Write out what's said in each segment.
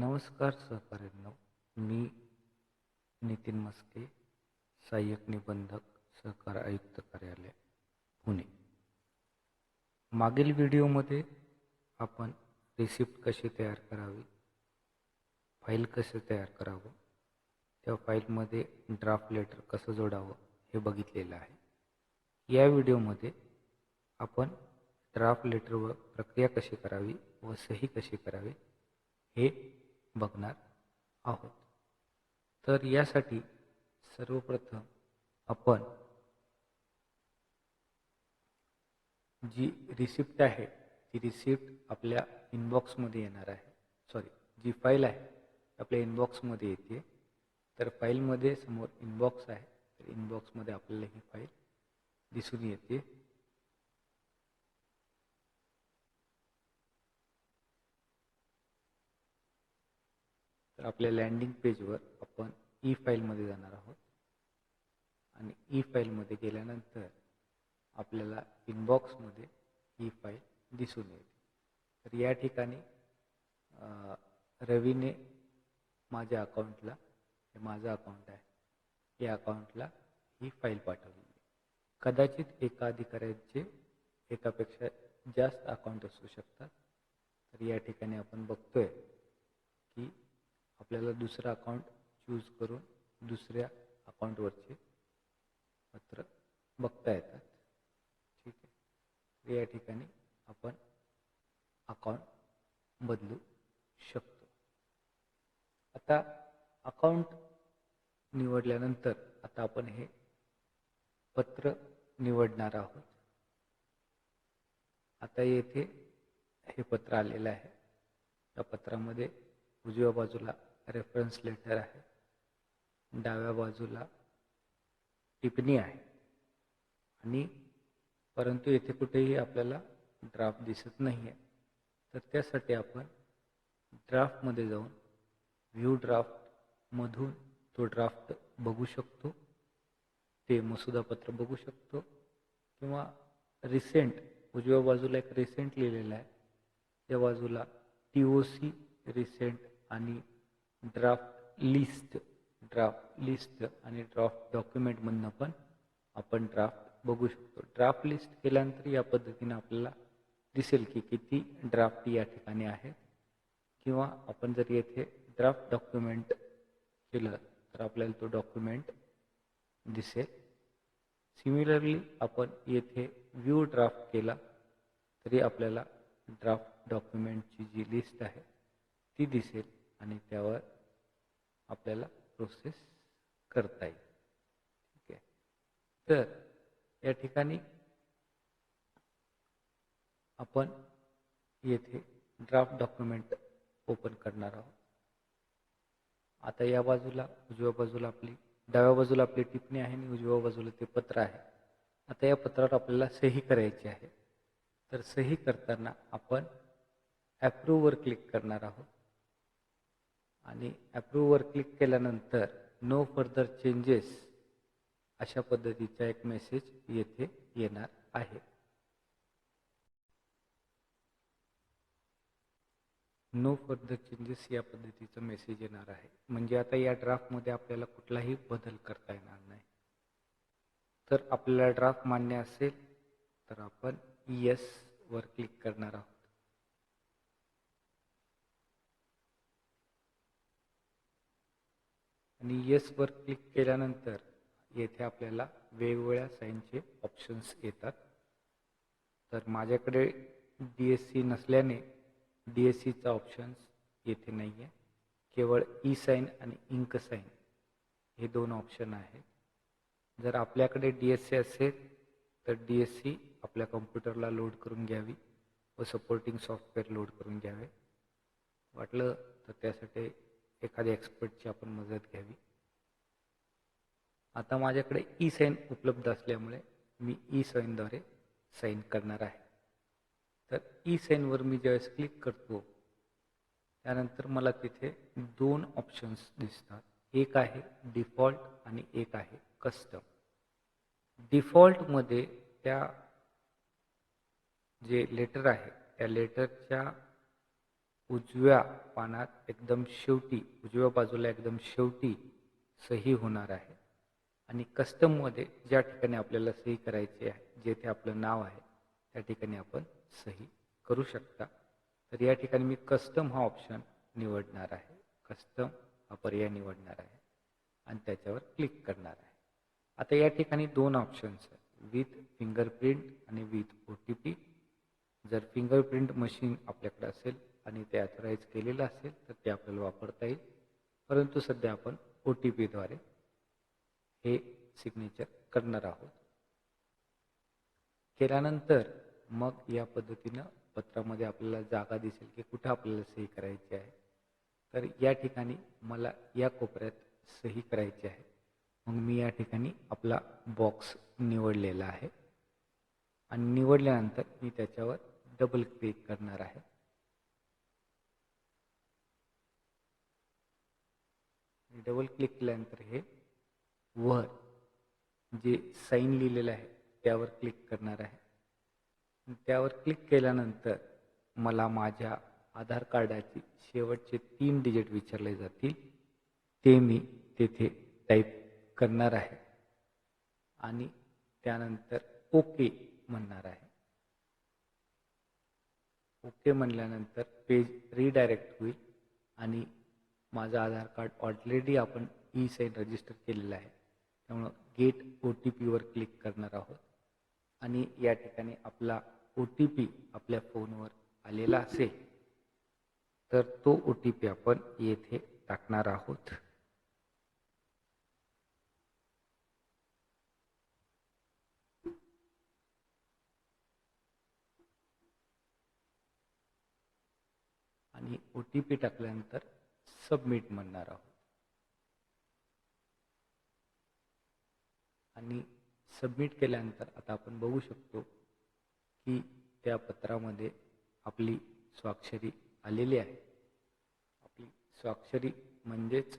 नमस्कार सहकाऱ्यांनो मी नितीन मस्के सहाय्यक निबंधक सहकार आयुक्त कार्यालय पुणे. मागील व्हिडिओमध्ये आपण रिसिप्ट कशी तयार करावी फाईल कसे तयार करावं त्या फाईलमध्ये ड्राफ्ट लेटर कसं जोडावं हे बघितलेलं आहे. या व्हिडिओमध्ये आपण ड्राफ्ट लेटरवर प्रक्रिया कशी करावी व सही कशी करावी हे बघणार आहोत. तर यासाठी सर्वप्रथम आपण जी रिसिप्ट आहे ती रिसिप्ट आपल्या इनबॉक्समध्ये येणार आहे. सॉरी जी फाईल आहे आपल्या इनबॉक्समध्ये येते. तर फाईलमध्ये समोर इनबॉक्स आहे तर इनबॉक्समध्ये आपल्याला ही फाईल दिसून येते. तर आपल्या लँडिंग पेजवर आपण e ई फाईलमध्ये जाणार आहोत. आणि e ई फाईलमध्ये गेल्यानंतर आपल्याला इनबॉक्समध्ये ही फाईल दिसून येते तर या ठिकाणी रवीने माझ्या अकाउंटला हे माझं अकाउंट आहे या अकाउंटला ही फाईल पाठवली. कदाचित एका अधिकाऱ्याचे एकापेक्षा जास्त अकाउंट असू शकतात. तर या ठिकाणी आपण बघतोय की आपल्याला दुसरं अकाउंट चूज करून दुसऱ्या अकाउंटवरचे पत्र बघता येतात. ठीक आहे? या ठिकाणी आपण अकाउंट बदलू शकतो. आता अकाउंट निवडल्यानंतर आता आपण हे पत्र निवडणार आहोत. आता येथे हे पत्र आलेलं आहे. त्या पत्रामध्ये उजव्या बाजूला रेफरन्स लेटर आहे. डाव्या बाजूला टिप्पणी आहे. आणि परंतु येथे कुठेही आपल्याला ड्राफ्ट दिसत नाही आहे तर त्यासाठी आपण ड्राफ्टमध्ये जाऊन व्ह्यू ड्राफ्टमधून तो ड्राफ्ट बघू शकतो. ते मसुदापत्र बघू शकतो. किंवा रिसेंट उजव्या बाजूला एक रिसेंट लिहिलेलं आहे. त्या बाजूला टी ओ सी रिसेंट आणि ड्राफ्ट लिस्ट ड्राफ्ट लिस्ट आणि ड्राफ्ट डॉक्युमेंटमधनं पण आपण ड्राफ्ट बघू शकतो. ड्राफ्ट लिस्ट केल्यानंतर या पद्धतीने आपल्याला दिसेल की किती ड्राफ्ट या ठिकाणी आहेत किंवा आपण जर येथे ड्राफ्ट डॉक्युमेंट केलं तर आपल्याला तो डॉक्युमेंट दिसेल. सिमिलरली आपण येथे व्ह्यू ड्राफ्ट केला तरी आपल्याला ड्राफ्ट डॉक्युमेंटची जी लिस्ट आहे ती दिसेल. आणि त्यावर आपल्याला प्रोसेस करता येईल. ठीक आहे? तर या ठिकाणी आपण येथे ड्राफ्ट डॉक्युमेंट ओपन करणार आहोत. आता या बाजूला उजव्या बाजूला आपली डाव्या बाजूला आपली टिप्पणी आहे आणि उजव्या बाजूला ते पत्र आहे. आता या पत्रावर आपल्याला सही करायची आहे. तर सही करताना आपण ॲप्रूव्हवर क्लिक करणार आहोत. आणि ॲप्रूव्हवर क्लिक केल्यानंतर नो फर्दर चेंजेस अशा पद्धतीचा एक मेसेज येथे येणार आहे. नो फर्दर चेंजेस या पद्धतीचा मेसेज येणार आहे. म्हणजे आता या ड्राफ्टमध्ये आपल्याला कुठलाही बदल करता येणार नाही. तर आपल्याला ड्राफ्ट मान्य असेल तर आपण येस वर क्लिक करणार आहोत. आणि येस वर क्लिक केल्यानंतर येथे आपल्याला वेगवेगळ्या साईनचे ऑप्शन्स येतात. तर माझ्याकडे डी एस सी नसल्याने डी एस सीचा ऑप्शन्स येथे नाही आहे केवळ e ई साईन आणि इंक साईन हे दोन ऑप्शन आहेत. जर आपल्याकडे डी एस सी असेल तर डी एस सी आपल्या कम्प्युटरला लोड करून घ्यावी व सपोर्टिंग सॉफ्टवेअर लोड करून घ्यावे. वाटलं तर त्यासाठी एखाद्या एक्सपर्टची आपण मदत घ्यावी. आता माझ्याकडे ई साईन उपलब्ध असल्यामुळे मी ई साईनद्वारे साईन करणार आहे. तर ई साईनवर मी ज्यावेळेस क्लिक करतो त्यानंतर मला तिथे दोन ऑप्शन्स दिसतात. एक आहे डिफॉल्ट आणि एक आहे कस्टम डिफॉल्टमध्ये त्या जे लेटर आहे त्या लेटरच्या उजव्या पानात एकदम शेवटी उजव्या बाजूला एकदम शेवटी सही होणार आहे. आणि कस्टममध्ये ज्या ठिकाणी आपल्याला सही करायची आहे जेथे आपलं नाव आहे त्या ठिकाणी आपण सही करू शकता. तर या ठिकाणी मी कस्टम हा ऑप्शन निवडणार आहे. कस्टम हा पर्याय निवडणार आहे. आणि त्याच्यावर क्लिक करणार आहे. आता या ठिकाणी दोन ऑप्शन्स आहेत. विथ फिंगरप्रिंट आणि विथ ओ टी पी जर फिंगरप्रिंट मशीन आपल्याकडे असेल आणि ते ॲथोराईज केलेलं असेल तर ते आपल्याला वापरता येईल. परंतु सध्या आपण ओ टी पीद्वारे हे सिग्नेचर करणार आहोत. केल्यानंतर मग या पद्धतीनं पत्रामध्ये आपल्याला जागा दिसेल की कुठं आपल्याला सही करायची आहे. तर या ठिकाणी मला या कोपऱ्यात सही करायची आहे. मग मी या ठिकाणी आपला बॉक्स निवडलेला आहे. आणि निवडल्यानंतर मी त्याच्यावर डबल क्लिक करणार आहे. डबल क्लिक केल्यानंतर हे वर जे साईन लिहिलेलं आहे त्यावर क्लिक करणार आहे. त्यावर क्लिक केल्यानंतर मला माझ्या आधार कार्डाची शेवटचे तीन डिजिट विचारले जातील. ते मी तेथे टाईप करणार आहे. आणि त्यानंतर ओके म्हणणार आहे. ओके म्हणल्यानंतर पेज रिडायरेक्ट होईल आणि माझं आधार कार्ड ऑलरेडी आपण ई साईन रजिस्टर केलेलं आहे. त्यामुळं गेट ओ टी पीवर क्लिक करणार आहोत. आणि या ठिकाणी आपला ओ टी पी आपल्या फोनवर आलेला असेल तर तो ओ टी पी आपण येथे टाकणार आहोत. आणि ओ टी पी टाकल्यानंतर सबमिट म्हणणार आहोत. आणि सबमिट केल्यानंतर आता आपण बघू शकतो की त्या पत्रामध्ये आपली स्वाक्षरी आलेली आहे. आपली स्वाक्षरी म्हणजेच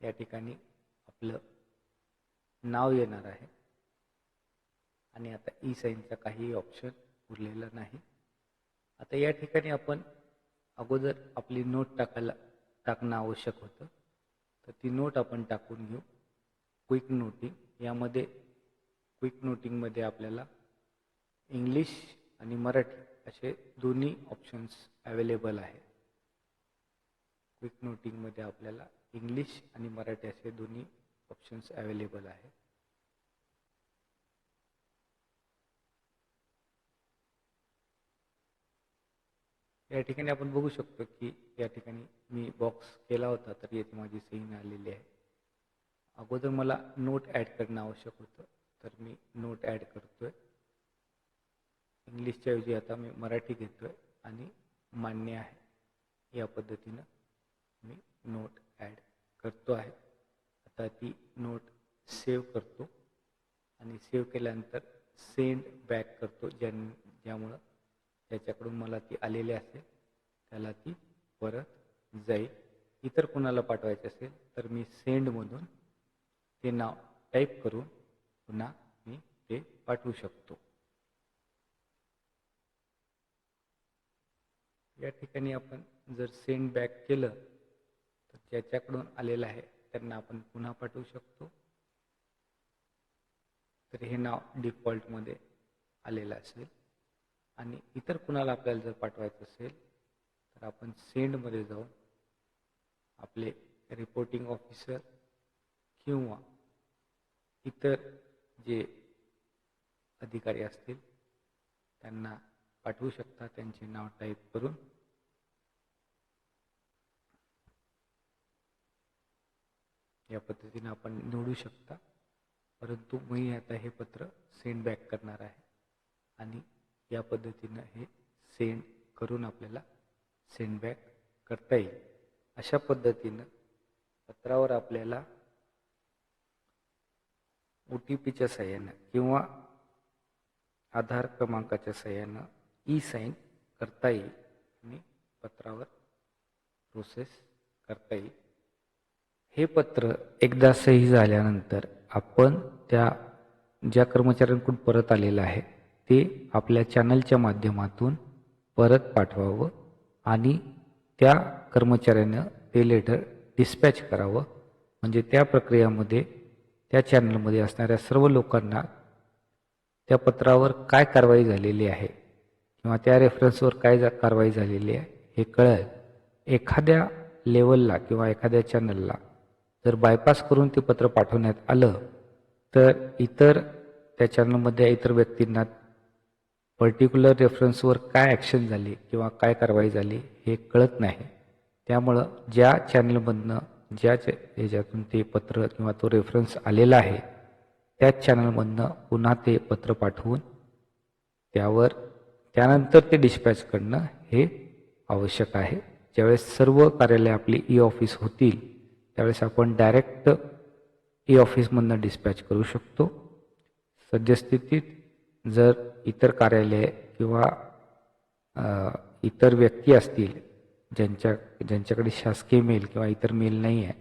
या ठिकाणी आपलं नाव येणार आहे. आणि आता ई साईनचा काही ऑप्शन उरलेला नाही. आता या ठिकाणी आपण अगोदर आपली नोट टाकायला टाकणं आवश्यक होतं. तर ती नोट आपण टाकून घेऊ. क्विक नोटिंग यामध्ये क्विक नोटिंगमध्ये आपल्याला इंग्लिश आणि मराठी असे दोन्ही ऑप्शन्स अवेलेबल आहेत. क्विक नोटिंगमध्ये आपल्याला इंग्लिश आणि मराठी असे दोन्ही ऑप्शन्स अवेलेबल आहेत. या ठिकाणी आपण बघू शकतो की या ठिकाणी मी बॉक्स केला होता तर येथे माझी सही आलेली आहे. अगोदर मला नोट ॲड करणं आवश्यक होतं तर मी नोट ॲड करतोय. इंग्लिशच्या ऐवजी आता मी मराठी घेतोय आणि मान्य आहे. या पद्धतीनं मी नोट ॲड करतो आहे. आता ती नोट सेव्ह करतो आणि सेव्ह केल्यानंतर सेंड बॅक करतो ज्या ज्यामुळं ज्याच्याकडून मला ती आलेली असेल. त्याला ती परत जाईल. इतर कोणाला पाठवायचे असेल तर मी सेंडमधून ते नाव टाईप करून पुन्हा मी ते पाठवू शकतो. या ठिकाणी आपण जर सेंड बॅक केलं तर ज्याच्याकडून आलेलं आहे त्यांना आपण पुन्हा पाठवू शकतो. तर हे नाव डिफॉल्टमध्ये आलेलं असेल. आणि इतर कुणाला आपल्याला जर पाठवायचं असेल तर आपण सेंडमध्ये जाऊन आपले रिपोर्टिंग ऑफिसर किंवा इतर जे अधिकारी असतील त्यांना पाठवू शकता. त्यांचे नाव टाईप करून. या पद्धतीने आपण निवडू शकता. परंतु मी आता हे पत्र सेंड बॅक करणार आहे. आणि या पद्धतीनं हे सेंड करून आपल्याला सेंड बॅक करता येईल. अशा पद्धतीनं पत्रावर आपल्याला ओ टी पीच्या सहाय्यानं किंवा आधार क्रमांकाच्या सहाय्यानं ई साईन करता येईल आणि पत्रावर प्रोसेस करता येईल. हे पत्र एकदा सही झाल्यानंतर आपण त्या ज्या कर्मचाऱ्यांकडून परत आलेलं आहे ते आपल्या चॅनलच्या माध्यमातून परत पाठवावं. आणि त्या कर्मचाऱ्यानं ते लेटर डिस्पॅच करावं. म्हणजे त्या प्रक्रियामध्ये त्या चॅनलमध्ये असणाऱ्या सर्व लोकांना त्या पत्रावर काय कारवाई झालेली आहे किंवा त्या रेफरन्सवर काय जा कारवाई झालेली आहे हे कळेल. एखाद्या लेवलला किंवा एखाद्या चॅनलला जर बायपास करून ते पत्र पाठवण्यात आलं तर इतर त्या चॅनलमध्ये इतर व्यक्तींना पर्टिक्युलर रेफरन्सवर काय ॲक्शन झाली किंवा काय कारवाई झाली हे कळत नाही. त्यामुळं ज्या चॅनलमधनं ज्या ह्याच्यातून ते पत्र किंवा तो रेफरन्स आलेला आहे त्याच चॅनलमधनं पुन्हा ते पत्र पाठवून त्यावर त्यानंतर ते डिस्पॅच करणं हे आवश्यक आहे. ज्यावेळेस सर्व कार्यालय आपली ई ऑफिस होतील त्यावेळेस आपण डायरेक्ट ई ऑफिसमधनं डिस्पॅच करू शकतो. सद्यस्थितीत जर इतर कार्यालय किंवा इतर व्यक्ती असतील ज्यांच्या ज्यांच्याकडे शासकीय मेल किंवा इतर मेल नाही आहे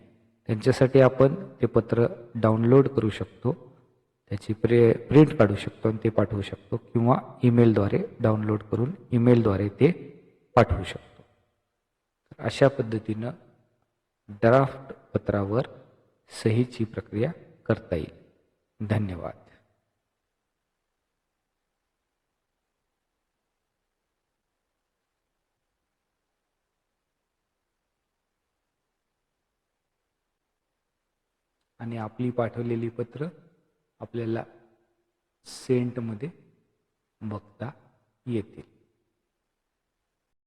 त्यांच्यासाठी आपण ते पत्र डाउनलोड करू शकतो त्याची प्रे प्रिंट काढू शकतो आणि ते पाठवू शकतो किंवा ईमेलद्वारे डाउनलोड करून ईमेलद्वारे ते पाठवू शकतो. अशा पद्धतीनं ड्राफ्ट पत्रावर सहीची प्रक्रिया करता येईल. धन्यवाद. आणि आपली पाठवलेली पत्र आपल्याला सेंटमध्ये बघता येतील.